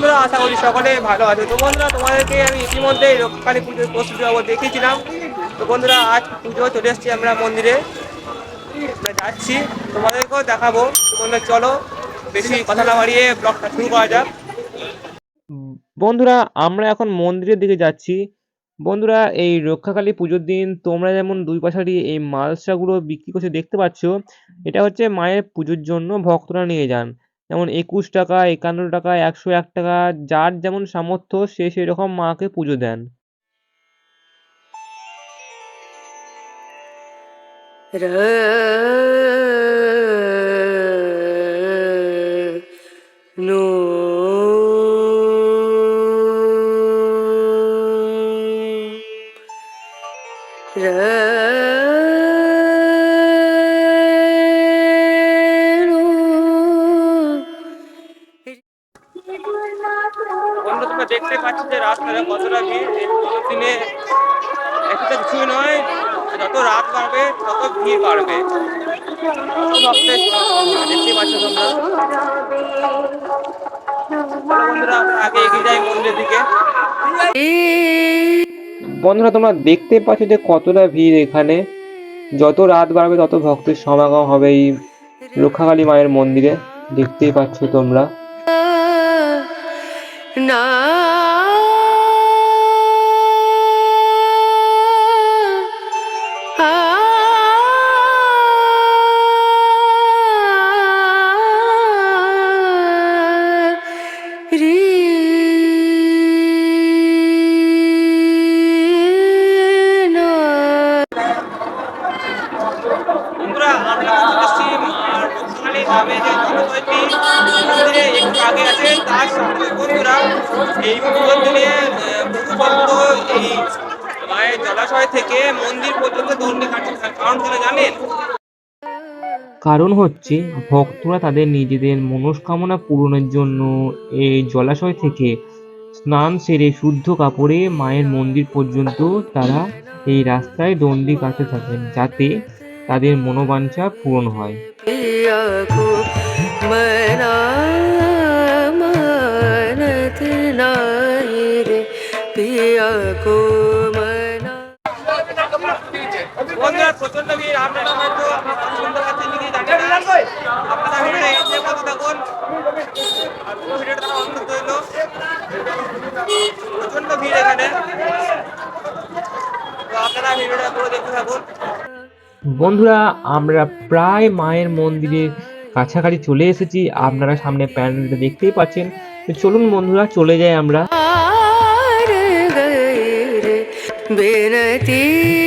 বন্ধুরা, আশা করি সকলে ভালো আছে। তো বন্ধুরা, তোমাদেরকে আমি ইতিমধ্যে রক্ষাকালী পুজোর প্রস্তুতি বাবদ দেখিয়েছিলাম। তো বন্ধুরা, আজ পুজো চলে এসেছি আমরা মন্দিরে। যাচ্ছি, তোমাদেরকেও দেখাবো। বন্ধুরা, চলো, বেশি কথা না বাড়িয়ে ব্লগটা শুরু করা যাক। বন্ধুরা, আমরা এখন মন্দিরের দিকে যাচ্ছি। বন্ধুরা, এই রক্ষাকালী পুজোর দিন তোমরা যেমন দুই পাশারি এই মালসাগুলো বিক্রি করছে, দেখতে পাচ্ছ। এটা হচ্ছে মায়ের পুজোর জন্য ভক্তরা নিয়ে যান। যেমন একুশ টাকা, একান্ন টাকা, একশো এক টাকা, যার যেমন সামর্থ্য, সে সেই রকম মাকে পুজো দেন। नो ভক্তের সমাগম পাচ্ছ তোমরা। বন্ধুরা আগে এগিয়ে যাই মন্দিরের দিকে। বন্ধুরা তোমরা দেখতে পাচ্ছ যে কতটা ভিড় এখানে। যত রাত বাড়বে তত ভক্তের সমাগম হবে এই রক্ষাকালী মায়ের মন্দিরে। দেখতেই পাচ্ছ তোমরা। না হচ্ছে ভক্তরা তাদের নিজেদের মনস্কামনা পূরণের জন্য এই জলাশয় থেকে স্নান সেরে শুদ্ধ কাপড়ে মায়ের মন্দির পর্যন্ত তারা এই রাস্তায় দণ্ডি কাটতে থাকেন যাতে তাদের মনোবাঞ্ছা পূরণ হয়। প্রচণ্ড ভিড় এখানে। তো আপনারা ভিডিওটা পুরো দেখতে থাকুন। বন্ধুরা আমরা প্রায় মায়ের মন্দিরের কাছাকাছি চলে এসেছি। আপনারা সামনে প্যান্ডেলটা দেখতেই পাচ্ছেন। তো চলুন বন্ধুরা চলে যাই আমরা। हार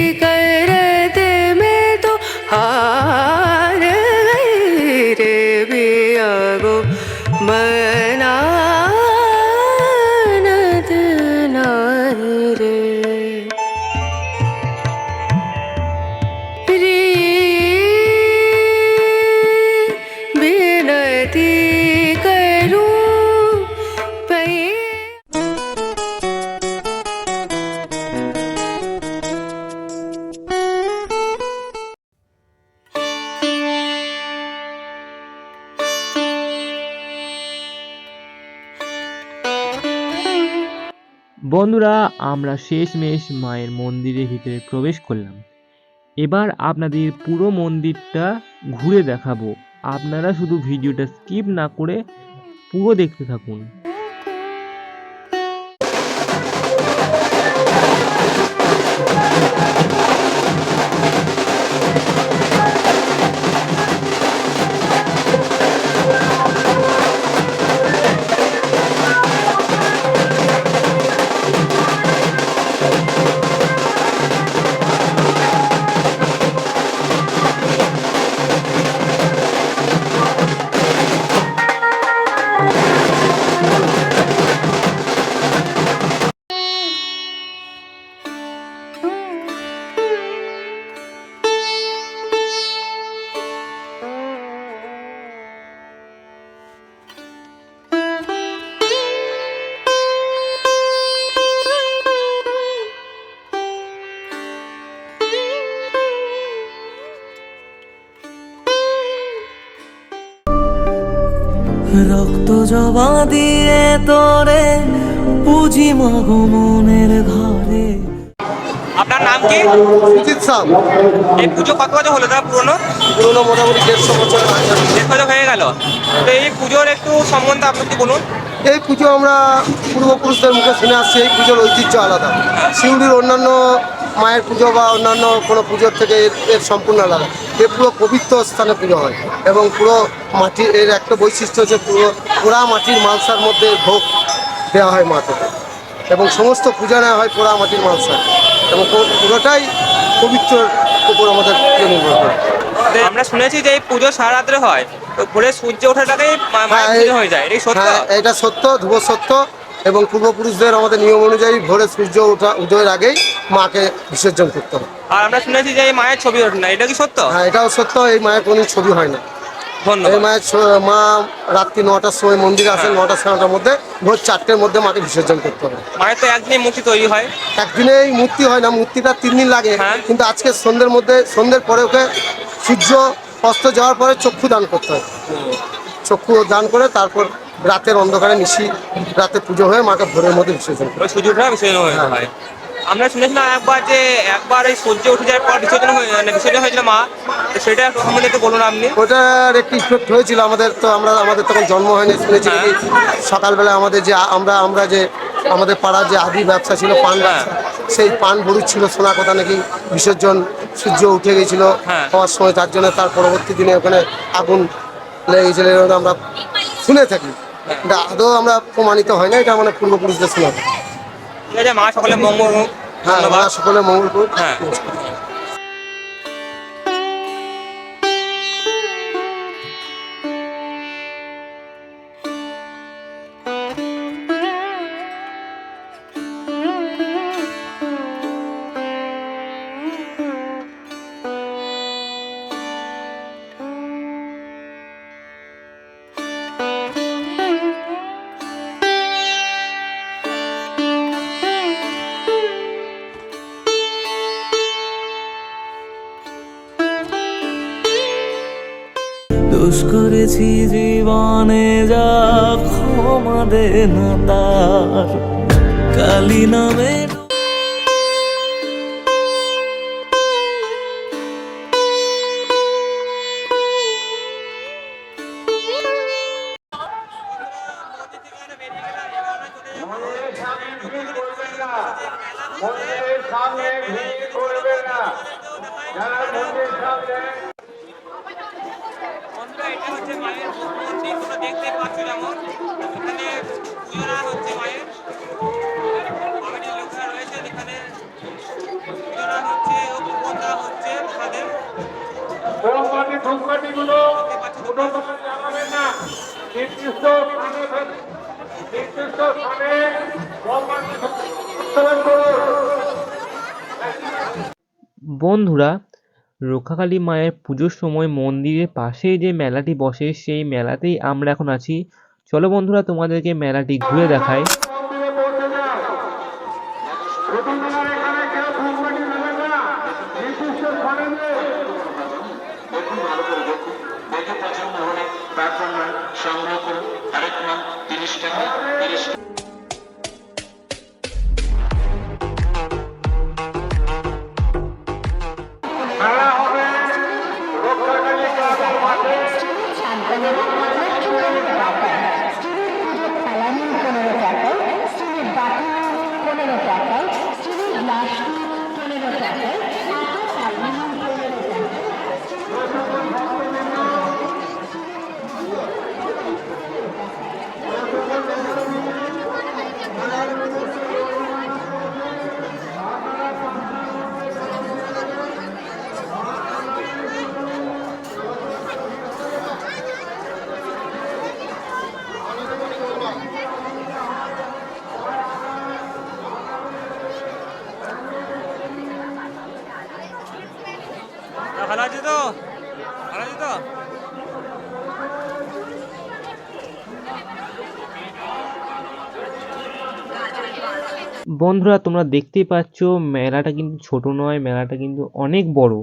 বন্ধুরা, আমরা শেষমেশ মায়ের মন্দিরের ভিতরে প্রবেশ করলাম। এবার আপনাদের পুরো মন্দিরটা ঘুরে দেখাবো। আপনারা শুধু ভিডিওটা স্কিপ না করে পুরো দেখতে থাকুন। জবা দিয়ে তোরে পুজি মাগো মনের ঘরে। আপনার নাম কি? সুজিত সাহ এই পুজো কত বছর হলো দাদা পুরনো? পুরোনো মোটামুটি দেড়শো বছর আগে। দেড় বছর হয়ে গেল। তো এই পুজোর একটু সম্বন্ধে আপনি একটু বলুন। এই পুজো আমরা পূর্বপুরুষদের মুখে শুনে আসছি এই পুজোর ঐতিহ্য আলাদা। শিউড়ির অন্যান্য মায়ের পুজো বা অন্যান্য কোনো পুজোর থেকে এর সম্পূর্ণ আলাদা। এ পুরো পবিত্র স্থানে পুজো হয় এবং পুরো মাটি এর একটা বৈশিষ্ট্য হচ্ছে পুরো পোড়া মাটির মালসার মধ্যে ভোগ দেওয়া হয় মাকে এবং সমস্ত পূজা নেওয়া হয় পোড়া মাটির মালসা এবং পুরোটাই পবিত্রর উপর আমাদের নির্ভর করে। আমরা শুনেছি যে এই পুজো সারা রাত্রে হয়। তো ভোরে সূর্য ওঠাটাকেই হ্যাঁ, হয়ে যায়। এটা সত্য? হ্যাঁ এটা সত্য ধ্রুব সত্য এবং পূর্বপুরুষদের আমাদের নিয়ম অনুযায়ী ভোরে সূর্য ওঠা উদয়ের আগেই মাকে বিসর্জন করতে হবে। আর আমরা শুনেছি যে এই মায়ের ছবি ওঠে না। এটা কি সত্য? হ্যাঁ এটাও সত্য। এই মায়ের কোনো ছবি হয় না। এই মায়ের ছ- মা রাত্রি নটার সময় মন্দিরে আসেন নটা সাড়ে নটার মধ্যে ভোর চারটের মধ্যে মাকে বিসর্জন করতে হবে। মায়ের তো একদিনই মূর্তি তৈরি হয়। একদিনে এই মূর্তি হয় না মূর্তিটা তিন দিন লাগে। হ্যাঁ। কিন্তু আজকে সন্ধ্যের মধ্যে সন্ধ্যের পরে ওকে সূর্য অস্ত যাওয়ার পরে চক্ষু দান করতে হয় চক্ষু দান করে তারপর রাতের অন্ধকারে মিশি রাতে পুজো হয়ে মাকে ভোরের মধ্যে বিসর্জন ওই সূর্য ওঠা বিসর্জন হয়ে হ্যাঁ। আমরা শুনেছিলাম একবার যে একবার এই সূর্য উঠে যাওয়ার পর বিসর্জন হয়ে মানে বিসর্জন হয়েছিল মা তো সেটা সম্বন্ধে একটু বলুন আপনি ওটার একটি ইফেক্ট হয়েছিল আমাদের তো আমরা আমাদের তখন জন্ম হয়নি শুনেছি হ্যাঁ। সকালবেলা আমাদের যে আমরা আমরা যে আমাদের পাড়ার যে আদি ব্যবসা ছিল পান হ্যাঁ। সেই পান বড়ি ছিল শোনা কথা নাকি বিসর্জন সূর্য উঠে গেছিল। হওয়ার সময় তার জন্য তার পরবর্তী দিনে ওখানে আগুন লেগেছিল আমরা শুনে থাকি এটা আদৌ আমরা প্রমাণিত হয় না এটা মানে পূর্বপুরুষদের শোনা ঠিক আছে মা সকলে মঙ্গল। হ্যাঁ মা সকলে মঙ্গল হ্যাঁ। দোষ করেছি জীবনে যা ক্ষমা দে না তার। কালী নামে বন্ধুরা, রক্ষাকালী মায়ের পুজোর সময় মন্দিরের পাশে যে মেলাটি বসে, সেই মেলাতেই আমরা এখন আছি। চলো বন্ধুরা, তোমাদেরকে মেলাটি ঘুরে দেখাই। বন্ধুরা, তোমরা দেখতেই পাচ্ছ, মেলাটা কিন্তু ছোট নয়, মেলাটা কিন্তু অনেক বড়।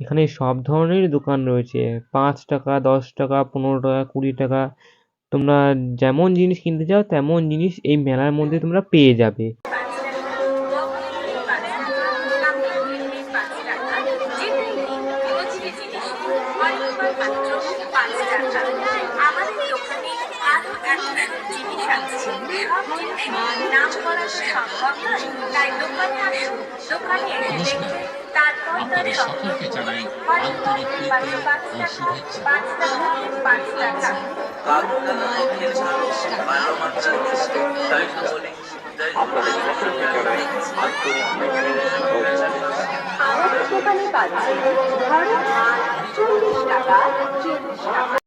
এখানে সব ধরনের দোকান রয়েছে, পাঁচ টাকা, দশ টাকা, পনেরো টাকা, কুড়ি টাকা। তোমরা যেমন জিনিস কিনতে চাও, তেমন জিনিস এই মেলার মধ্যে তোমরা পেয়ে যাবে আমাদের দোকানে আরও এত জিনিস আছে সব জিনিস নাম করা সম্ভব নয় তাই দোকানে আসুন দোকানে এসে দেখুন তার সম্পর্কে জানাই আন্তরিক প্রীতি ও শুভেচ্ছা চল্লিশ টাকা চল্লিশ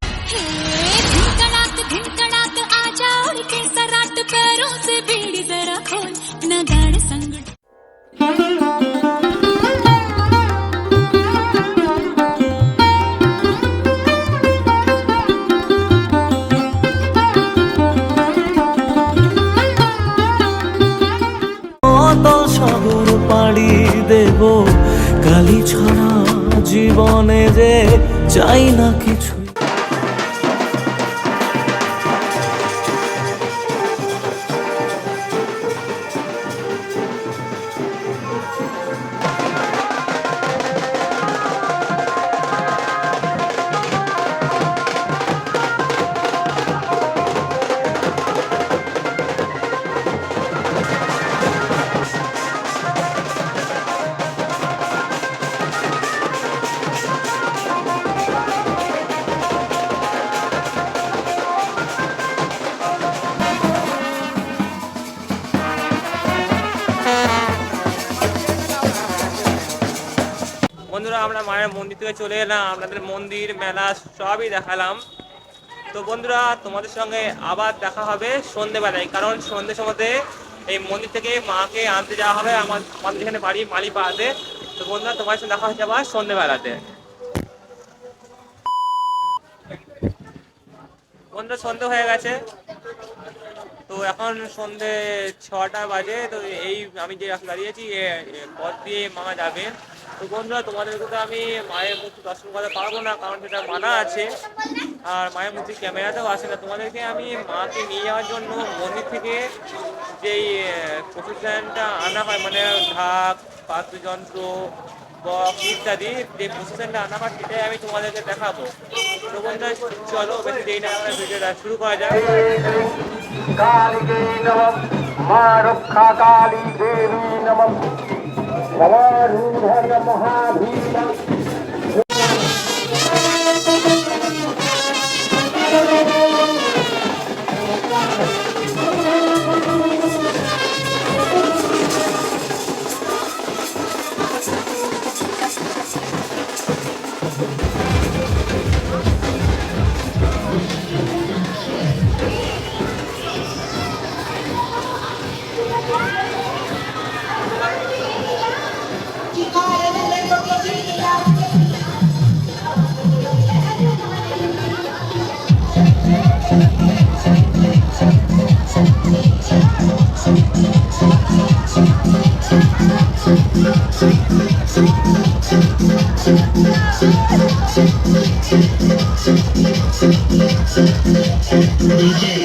দেব। কালি ছাড়া জীবনে যে চাই না কিছু। আমরা মায়ের মন্দির থেকে চলে এলাম, আপনাদের মন্দির, মেলা সবই দেখালাম। তো বন্ধুরা, তোমাদের সঙ্গে আবার দেখা হবে সন্ধেবেলায়, কারণ সন্ধে সময়তে এই মন্দির থেকে মাকে আনতে যাওয়া হবে। আমার আমাদের এখানে বাড়ি মালিপাড়াতে তো বন্ধুরা তোমার সঙ্গে দেখা হচ্ছে আবার সন্ধেবেলাতে। বন্ধুরা, সন্ধে হয়ে গেছে। তো এখন সন্ধে ছটা বাজে। তো এই আমি যে দাঁড়িয়েছি পথ দিয়ে মা যাবে তো বন্ধুরা তোমাদেরকে তো আমি মায়ের মূর্তি দর্শন করতে পারব না, কারণ সেটা মানা আছে। আর মায়ের মূর্তি ক্যামেরাতেও আসে না। তোমাদেরকে আমি মাকে নিয়ে যাওয়ার জন্য মন্দির থেকে যেই প্রসেসানটা আনা হয় মানে ঢাক পাত্রযন্ত্র বক ইত্যাদি, যে প্রসেসানটা আনা হয়, সেটাই আমি তোমাদেরকে দেখাবো। তো বন্ধুরা, চলো, বেশি দেরি না আমরা ভিডিওটা শুরু করা যাক। কালী নমঃ, মা রক্ষা কালী দেবী নমঃ। ভবারুধর মহাভীর DJ.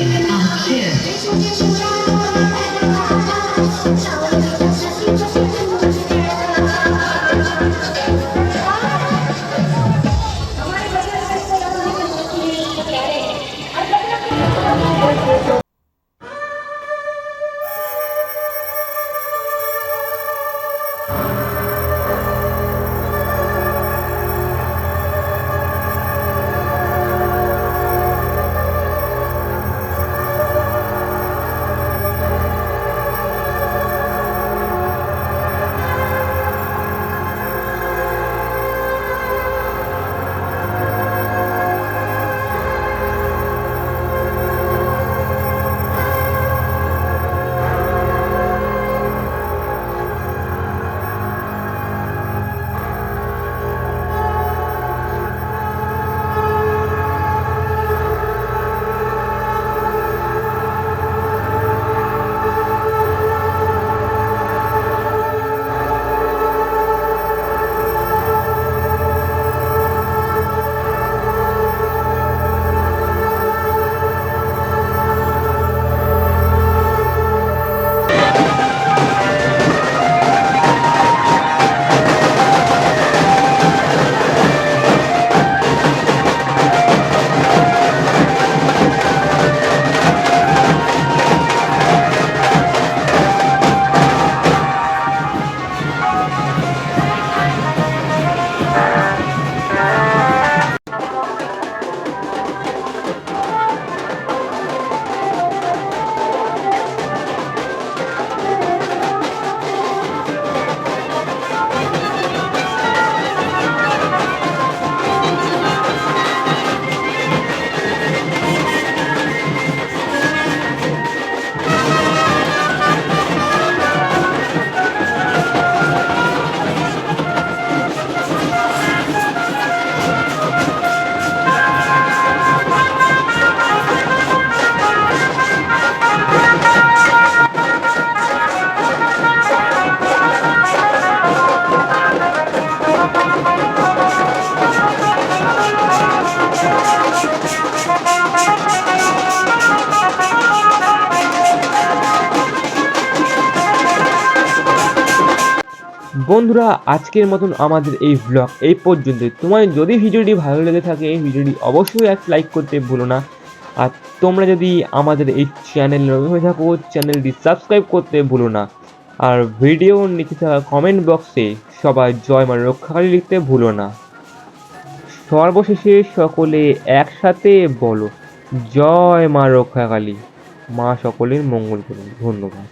বন্ধুরা, আজকের মতন আমাদের এই ব্লগ এই পর্যন্ত তোমার যদি ভিডিওটি ভালো লেগে থাকে, এই ভিডিওটি অবশ্যই এক লাইক করতে ভুলো না। আর তোমরা যদি আমাদের এই চ্যানেল হয়ে থাকো চ্যানেলটি সাবস্ক্রাইব করতে ভুলো না। আর ভিডিওর নিচে থাকা কমেন্ট বক্সে সবাই জয় মা রক্ষাকালী লিখতে ভুলো না। সর্বশেষে সকলে একসাথে বলো, জয় মা রক্ষাকালী। মা সকলের মঙ্গল করুন। ধন্যবাদ।